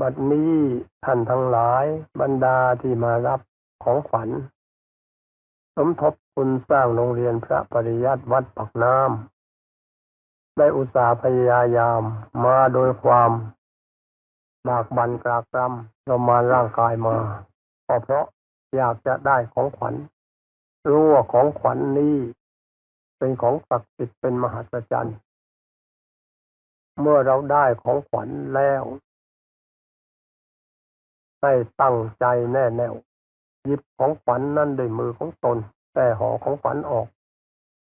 บัดนี้ท่านทั้งหลายบรรดาที่มารับของขวัญ สมทบคุณสร้างโรงเรียนพระปริยัติวัดปักน้ำได้อุตสาห์พยายามมาโดยความบากบันกรากรำเรามาร่างกายมาก็เพราะอยากจะได้ของขวัญรู้ว่าของขวัญนี้ เป็นของศักดิ์สิทธิ์เป็นมหัศจรรย์ เมื่อเราได้ของขวัญแล้ว ให้ตั้งใจแน่แน่วหยิบของขวัญนนั่นด้วยมือของตน แต่ห่อของขวัญออก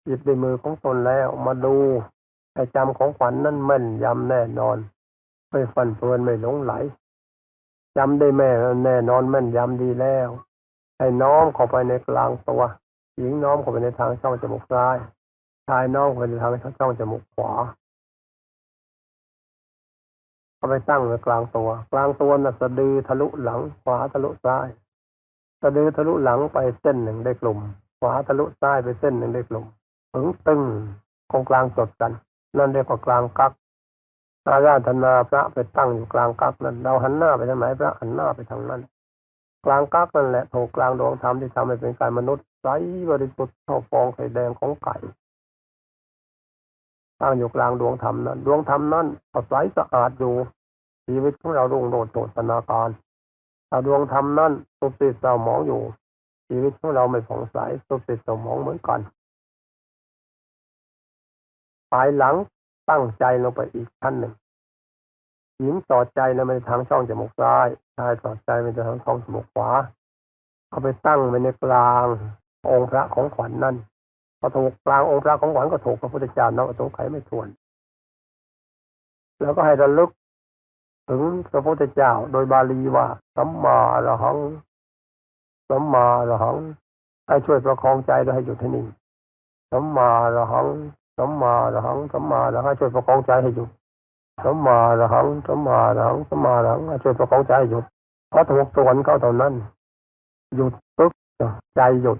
หยิบด้วยมือของตนแล้วมาดูให้จำของขวัญนนั่นแม่นยำแน่นอน ไม่ฟันเฟือนไม่หลงไหลจำได้แม่แน่นอนแม่นยำดีแล้ว ให้น้อมเข้าไปในกลางตัวหญิงน้อมเข้าไปในทางช่องจมูกซ้ายชายน้อมเข้าไปในทางช่องจมูกขวา เอาไปตั้งไว้กลางตัว กลางตัวน่ะสะดือทะลุหลัง ขวาทะลุซ้ายสะดือทะลุหลังไปเส้นหนึ่งได้กลุ่ม ขวาทะลุซ้ายไปเส้นหนึ่งได้กลุ่มถึงตึงตรงกลางจดกัน นั่นเรียกว่ากลางกักอาราธนาพระไปตั้งอยู่กลางกักนั้น เราหันหน้าไปทางไหนพระหันหน้าไปทางนั้น กลางกักนั่นแหละถูกกลางดวงธรรมที่ทำให้เป็นกายมนุษย์ใสบริสุทธิ์เท่าฟองไข่แดงของไก่ ตั้งอยู่กลางดวงธรรมนั้น ดวงธรรมนั้นใสสะอาดอยู่ชีวิตของเรารุ่งโรจน์โจตนาการถ้าดวงธรรมนั้นสุบติดเศร้าหมองอยู่ ชีวิตของเราไม่ผ่องใสสุบติดเศร้าหมองเหมือนกันภายหลังตั้งใจลงไปอีกชั้นหนึ่งหญิงสอดใจแล้วไปทางช่องจมูกซ้ายชายสอดใจไปทางช่องจมูกขวาเอาไปตั้งไว้ในกลางองค์พระของขวัญนนั่น พอถูกกลางองค์พระของขวัญก็ถูกพระพุทธเจ้าน้องอสงไขยไม่ทวน แล้วก็ให้ระลึกถึงพระพุทธเจ้าโดยบาลีว่าสัมมาระหังสัมมาระหังให้ช่วยประคองใจและให้หยุดให้นิ่งสัมมาระหังสัมมาระหังสัมมาระหังช่วยประคองใจให้หยุดสัมมาระหังสัมมาระหังสัมมาระหังช่วยประคองใจให้หยุดพอถูกส่วนเข้าเท่านั้น หยุดปุ๊บใจหยุด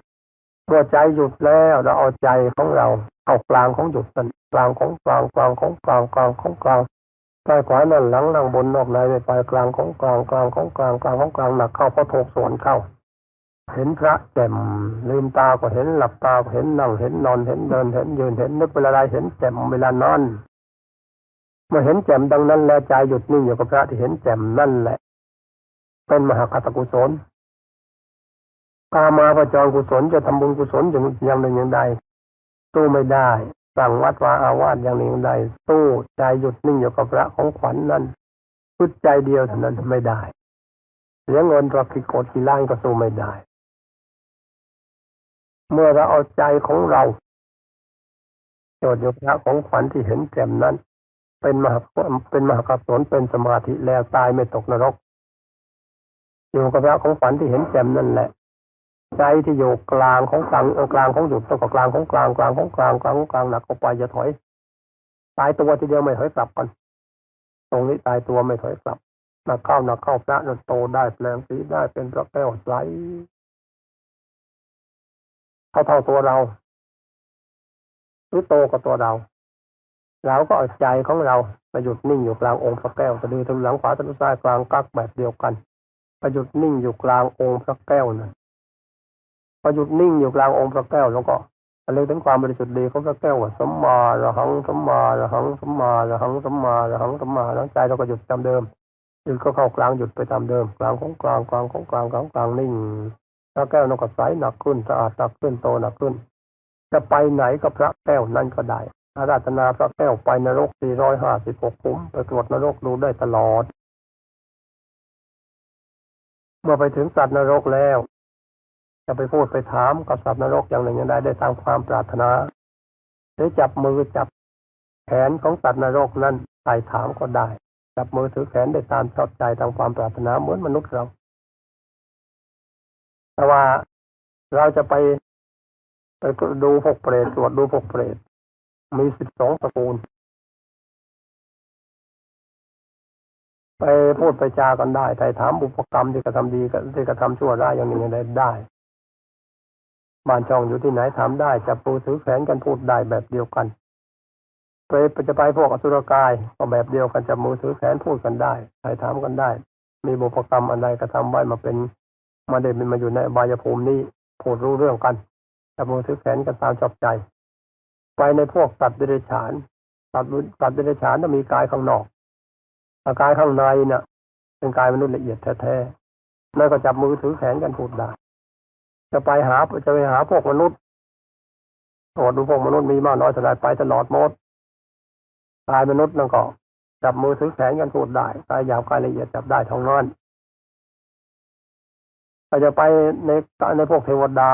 เมื่อใจหยุดแล้วเราเอาใจของเราเอากลางของหยุดนั่นกลางของกลางกลางของกลางกลางของกลางซ้ายขวานั่นหลังนั่งบนนอกในไปปลายกลางของกลางกลางของกลางกลางของกลางหนักเข้าพอถูกส่วนเข้า เห็นพระแจ่มลืมตาก็เห็นหลับตาก็เห็นนั่งเห็นนอนเห็นเดินเห็นยืนเห็นนึกเวลาใดเห็นแจ่มเวลานอนเมื่อเห็นแจ่มดังนั้นแล้วใจหยุดนิ่งอยู่กับพระที่เห็นแจ่มนั่นแหละ เป็นมหาคตกุศล กามาประจรกุศลจะทำบุญกุศลอย่างอย่างหนึ่งอย่างใดสู้ไม่ได้สั่งวัดวาอาวาสอย่างหนึ่งอย่างใดสู้ใจหยุดนิ่งอยู่กับพระของขวัญนนั่นพุทใจเดียวเท่านั้นไม่ได้เสียเงินตรกิโกดกี่ล้านก็สู้ไม่ได้ เมื่อเราเอาใจของเราโจทย์อยู่พระของขวัญที่เห็นแจ่มนั้น เป็นมหาเป็นมหากรสนเป็นสมาธิแล้วตายไม่ตกนรก อยู่กับพระของขวัญที่เห็นแจ่มนั่นแหละ ใจที่อยู่กลางของกลางกลางของหยุดต้องกับกลางของกลางกลางของกลางกลางของกลางหนักออกไปจะถอยตายตัวทีเดียวไม่ถอยกลับกันตรงนี้ตายตัวไม่ถอยกลับหนักเข้าหนักเข้าพระนันโตได้แปลงสีได้เป็นพระแก้วใสเท่าเท่าตัวเราหรือโตกว่าตัวเราเราก็เอาใจของเราไปหยุดนิ่งอยู่กลางองค์พระแก้วจะดูทางหลังขวาทางซ้ายกลางกักแบบเดียวกันไปหยุดนิ่งอยู่กลางองค์พระแก้วนั่น พอหยุดนิ่งอยู่กลางองค์พระแก้วแล้วก็เรื่องถึงความบริสุทธิ์ดีของพระแก้วว่าสมมาระหังสมมาระหังสมมาระหังสมมาระหังสมมาแล้วใจเราก็หยุดตามเดิมหยุดก็เข้ากลางหยุดไปตามเดิม กลางของกลางกลางของกลางกลางกลางนิ่งพระแก้วนก็ใสหนักขึ้นสะอาดหนักขึ้นโตหนักขึ้น จะไปไหนก็พระแก้วนั่นก็ได้อาราธนาพระแก้วไปนรกสี่ร้อยห้าสิบหกขุมไปตรวจนรกดูได้ตลอด เมื่อไปถึงสัตว์นรกแล้ว จะไปพูดไปถามกับสัตว์นรกอย่างหนึ่งอย่างใดได้ตามความปรารถนาหรือจับมือจับแขนของสัตว์นรกนั้นใส่ถามก็ได้ จับมือถือแขนได้ตามชอบใจตามความปรารถนาเหมือนมนุษย์เรา แต่ว่าเราจะไปไปดูพวกเปรตตรวจดูพวกเปรตมีสิบสองตระกูล ไปพูดไปจากันได้ไต่ถามบุพกรรมที่กระทำดีที่กระทำชั่วร้ายอย่างหนึ่งอย่างใดได้ บ้านช่องอยู่ที่ไหนถามได้จับปูถือแขนกันพูดได้แบบเดียวกันไปจะไปพวกอสุรกายก็แบบเดียวกันจับมือถือแขนพูดกันได้ใครถามกันได้ มีบุพกรรมอันใดกระทำไว้มาเป็นมาเด็นมาอยู่ในบายภูมินี้พูดรู้เรื่องกันจับมือถือแขนกันตามชอบใจ ไปในพวกสัตว์เดรัจฉานสัตว์สัตว์เดรัจฉานจะมีกายข้างนอกกายข้างในเนี่ยเป็นกายมนุษย์ละเอียดแท้ๆนั่นก็จับมือถือแขนกันพูดได้ จะไปหาจะไปหาพวกมนุษย์ตรวจดูพวกมนุษย์มีมากน้อยเท่าไรไปตลอดหมดกายมนุษย์นั่นก็จับมือถือแขนกันพูดได้กายหยาบกายละเอียดจับได้ท้องนอนถ้าจะไปในในพวกเทวดา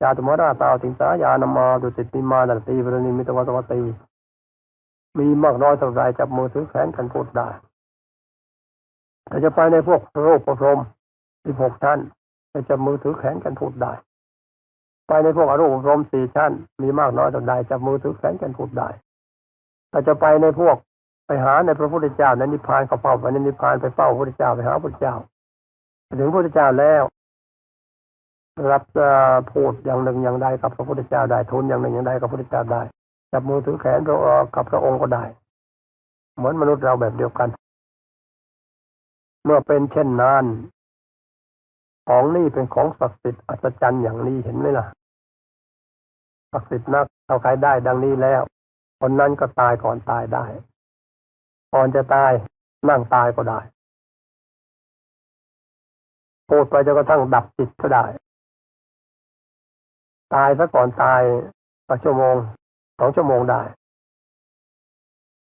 จาตุมราตาติงสายานามาดุสิตนิมาดัตตีบรณิมิตวัตวตีมีมากน้อยเท่าไรจับมือถือแขนกันพูดได้ถ้าจะไปในพวกโรคประพรมสิบหกชั้น จะจับมือถือแขนกันพูดได้ ไปในพวกอรูปรมสี่ชั้น มีมากน้อยเท่าใดจับมือถือแขนกันพูดได้ถ้าจะไปในพวกไปหาในพระพุทธเจ้าในนิพพานเขาเฝ้าไปในนิพพานไปเฝ้าพระพุทธเจ้าไปหาพระพุทธเจ้าไปถึงพระพุทธเจ้าแล้ว รับพูดอย่างหนึ่งอย่างใดกับพระพุทธเจ้าได้ทุนอย่างหนึ่งอย่างใดกับพระพุทธเจ้าได้จับมือถือแขนพระกับพระองค์ก็ได้ เหมือนมนุษย์เราแบบเดียวกัน เมื่อเป็นเช่นนั้น ของนี่เป็นของศักดิ์สิทธิ์อัศจรรย์อย่างนี้เห็นไหมล่ะศักดิ์สิทธิ์นักเอาใครได้ดังนี้แล้ว คนนั้นก็ตายก่อนตายได้ ก่อนจะตายนั่งตายก็ได้พูดไปจนกระทั่งดับจิตก็ได้ ตายซะก่อนตายสักชั่วโมงสองชั่วโมงได้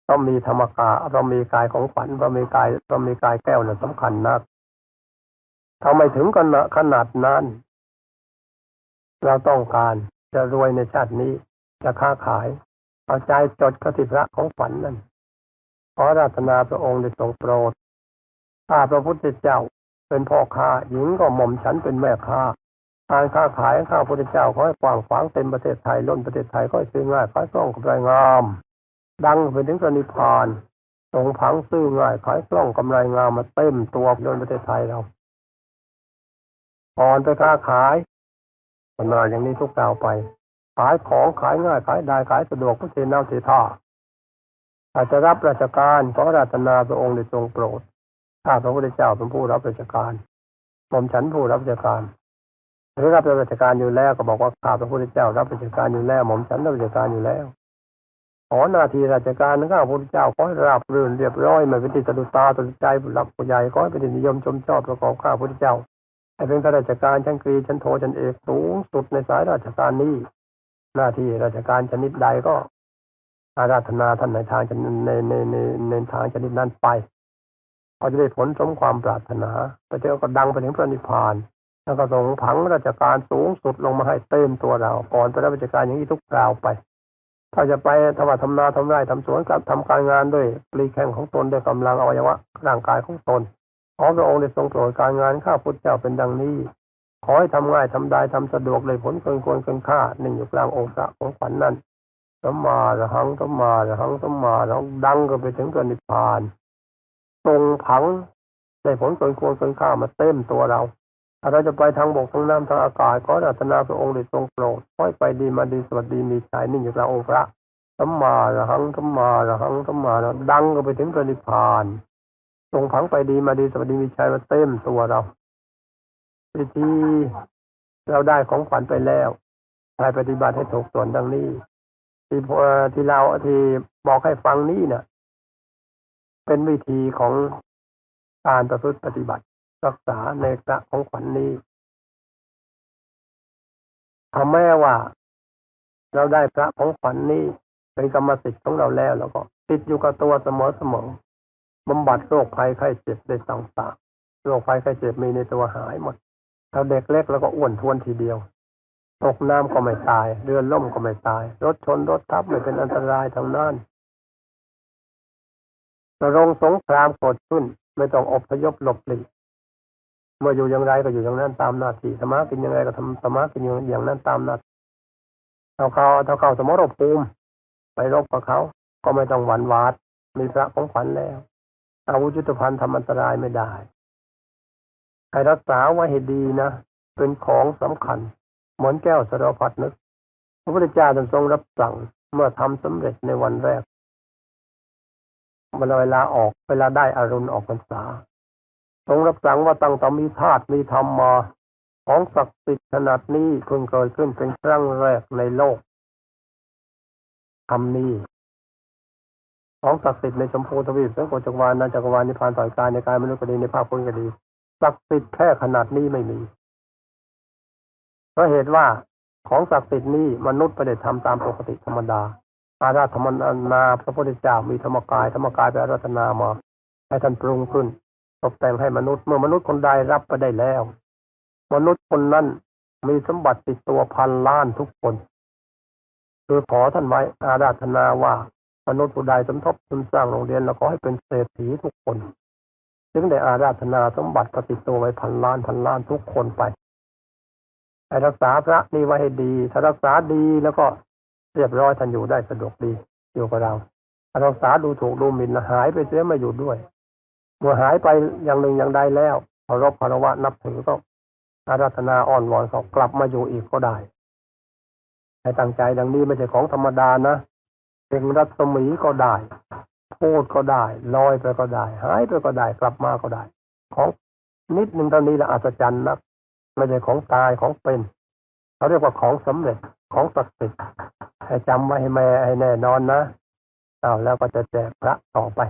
ต้องมีธรรมกาต้องมีกายของขวัญต้องมีกายต้องมีกายแก้วเนี่ยสำคัญนัก ทำไมถึงกันขนาดนั้น เราต้องการจะรวยในชาตินี้ จะค้าขายเอาใจจดกติพระของฝันนั่นขอราธนาพระองค์ได้ทรงโปรดถ้าพระพุทธเจ้าเป็นพ่อค้าหญิงก็หม่อมฉันเป็นแม่ค้าการค้าขายข้าพุทธเจ้าขอให้กว้างขวางเต็มประเทศไทยล้นประเทศไทยก็ซื้อง่ายขายคล่องกำไรงาม ดังไปถึงสนิพานทรงผังซื้อง่ายขายคล่องกำไรงามมาเต็มตัวล้นประเทศไทยเรา ก่อนไปค้าขายพนาอย่างนี้ทุกดาวไป ขายของขายง่ายขายได้ขายสะดวกพุทธเนาเทท่าอาจจะรับราชการขอราตนาพระองค์ได้ทรงโปรด ถ้าพระพุทธเจ้าเป็นผู้รับราชการผมฉันผู้รับราชการหรือรับราชการอยู่แล้วก็บอกว่าข้าพระพุทธเจ้ารับราชการอยู่แล้วผมฉันรับราชการอยู่แล้วขอหน้าที่ราชการข้าพระพุทธเจ้าขอให้ราบรื่นเรียบร้อยไม่เป็นที่สะดุดตาสะดุดใจหลักผู้ใหญ่ขอให้เป็นที่นิยมชมชอบประกอบข้าพระพุทธเจ้า ให้เป็นข้าราชการชั้นกรีชั้นโทชั้นเอกสูงสุดในสายราชการนี้ หน้าที่ราชการชนิดใดก็อาราธนาท่านในทางชนิดในในในในทางชนิดนั้นไปเขาจะได้ผลสมความปรารถนาไปเจอก็ดังไปถึงพระนิพพาน แล้วก็ส่งผังราชการสูงสุดลงมาให้เต็มตัวเรา ก่อนไปรับราชการอย่างนี้ทุกคราวไป ถ้าจะไปถ้าว่าทำนาทำไร่ทำสวนกับทำการงานด้วยปลีแข่งของตนด้วยกำลังอวัยวะร่างกายของตน ขอพระองค์ได้ทรงโปรดการงานข้าพุทธเจ้าเป็นดังนี้ ขอให้ทำง่ายทำได้ทำสะดวกเลยผลเกินควรเกินค่าหนึ่งอยู่กลางองค์พระของขวัญนนั้นสัมมาระหังสัมมาระหังสัมมาระหังดังก็ไปถึงตัวนิพพานทรงผังได้ผลเกินควรเกินค่ามาเต็มตัวเราถ้าเราจะไปทางบกทางน้ำทางอากาศขอรัตนาพระองค์ได้ทรงโปรดค่อยไปดีมาดีสวัสดีมีใจนิ่งอยู่กลางองค์พระสัมมาระหังสัมมาระหังสัมมาระดังก็ไปถึงตัวนิพพาน ทรงผังไปดีมาดีสวัสดีมีชัยมาเต็มตัวเราวิธีเราได้ของขวัญไปแล้วใครปฏิบัติให้ถูกส่วนดังนี้ ที่ที่เราที่บอกให้ฟังนี้เนี่ยเป็นวิธีของการประพฤติปฏิบัติ รักษาในพระของขวัญนนี้ทำแม้ว่า เราได้พระของขวัญนนี้เป็นกรรมสิทธิ์ของเราแล้วแล้วก็ติดอยู่กับตัวเสมอเสมอ บำบัดโรคภัยไข้เจ็บได้ต่างๆโรคภัยไข้เจ็บมีในตัวหายหมดถ้าเด็กเล็กแล้วก็อ้วนทวนทีเดียว ตกน้ำก็ไม่ตาย เรือล่มก็ไม่ตาย รถชนรถทับไม่เป็นอันตรายทางนั้นระรงสงครามเกิดขึ้น ไม่ต้องอบพยพหลบหลีกเมื่ออยู่อย่างไรก็อยู่อย่างนั้นตามหน้าที่ธรรมะกินยังไงก็ทำธรรมะกินอย่างนั้นตามหน้าเท่าเขาเท่าเขาสมรภูมิไปรบกับเขา ก็ไม่ต้องหวั่นหวาดมีพระของขวัญแล้ว อาวุธยุทธภัณฑ์ทำอันตรายไม่ได้ ให้รักษาไว้ให้ดีนะ เป็นของสำคัญเหมือนแก้วสารพัดนึก พระพุทธเจ้าทรงรับสั่งเมื่อทำสำเร็จในวันแรกเวลาเวลาออกเวลาได้อารุณออกพรรษาทรงรับสั่งว่าตั้งแต่มีธาตุมีธรรมมาของศักดิ์สิทธิ์ขนาดนี้เพิ่งเกิดขึ้นเป็นครั้งแรกในโลกธรรมนี้ ของศักดิ์สิทธิ์ในชมพูทวีปทั้งโกจักรวาลนาจักรวาลนิพพานต่อยกายในกายมนุษย์ก็ดีในภาคพื้นก็ดีศักดิ์สิทธิ์แค่ขนาดนี้ไม่มีเพราะเหตุว่าของศักดิ์สิทธิ์นี้มนุษย์ไม่ได้ทำตามปกติธรรมดา อาราธรรมนาพระพุทธเจ้ามีธรรมกาย ธรรมกายไปอาราธนามาให้ท่านปรุงขึ้น ตกแต่งให้มนุษย์เมื่อมนุษย์คนใดรับไปได้แล้ว มนุษย์คนนั้นมีสมบัติติดตัวพันล้านทุกคน คือขอท่านไว้อาราธนาว่า มนุษย์ผู้ใดสมทบทุนสร้างโรงเรียนแล้วขอให้เป็นเศรษฐีทุกคน จึงได้อาราธนาสมบัติปฏิดตัวไว้พันล้านพันล้านทุกคนไปให้รักษาพระนี่ไว้ให้ดี ถ้ารักษาดีแล้วก็เรียบร้อยท่านอยู่ได้สะดวกดีอยู่กับเราถ้ารักษาดูถูกดูหมิ่นหายไปเสียไม่อยู่ด้วยเมื่อหายไปอย่างหนึ่งอย่างใดแล้วเคารพคารวะนับถือก็อาราธนาอ้อนวอนเขากลับมาอยู่อีกก็ได้ให้ตั้งใจดังนี้ไม่ใช่ของธรรมดานะ เป็นรัศมีก็ได้พูดก็ได้ลอยไปก็ได้ หายไปก็ได้กลับมาก็ได้ ของนิดหนึ่งเท่านี้แหละอัศจรรย์นักไม่ใช่ของตายของเป็นเขาเรียกว่าของสำเร็จของศักดิ์สิทธิ์ให้จำไว้ให้แม่ให้แน่นอนนะเอาแล้วก็จะแจกพระต่อไป